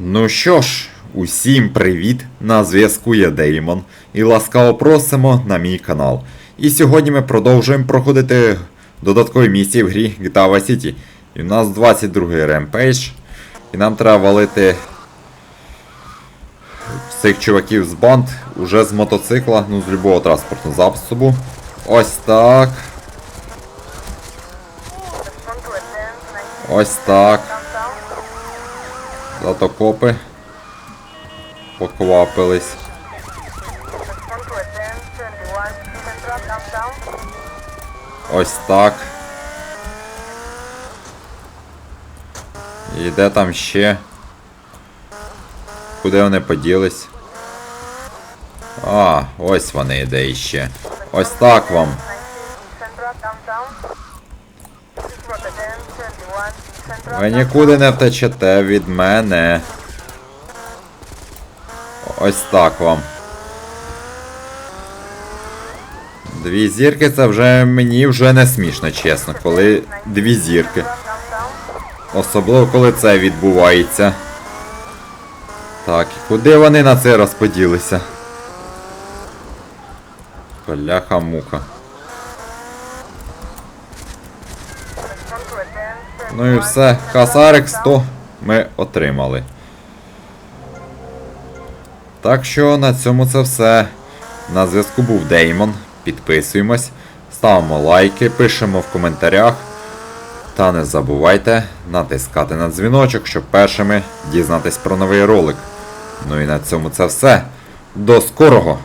Ну що ж, усім привіт! На зв'язку є Деймон і ласкаво просимо на мій канал. І сьогодні ми продовжуємо проходити додаткові місії в грі GTA Vice City. І у нас 22-й ремпейдж. І нам треба валити цих чуваків з банд уже з мотоцикла, ну з любого транспортного засобу. Ось так. Ось так. Зато копи поквапились. Ось так. І де там ще? Куди вони поділись? А, ось вони де іще. Ось так вам. Ви нікуди не втечете від мене. Ось так вам. Дві зірки це вже мені вже не смішно, чесно, коли дві зірки. Особливо коли це відбувається. Так, куди вони на це розподілися? Бляха мука. Ну і все, касарик 100 ми отримали. Так що на цьому це все. На зв'язку був Деймон. Підписуємось, ставимо лайки, пишемо в коментарях. Та не забувайте натискати на дзвіночок, щоб першими дізнатись про новий ролик. Ну і на цьому це все. До скорого!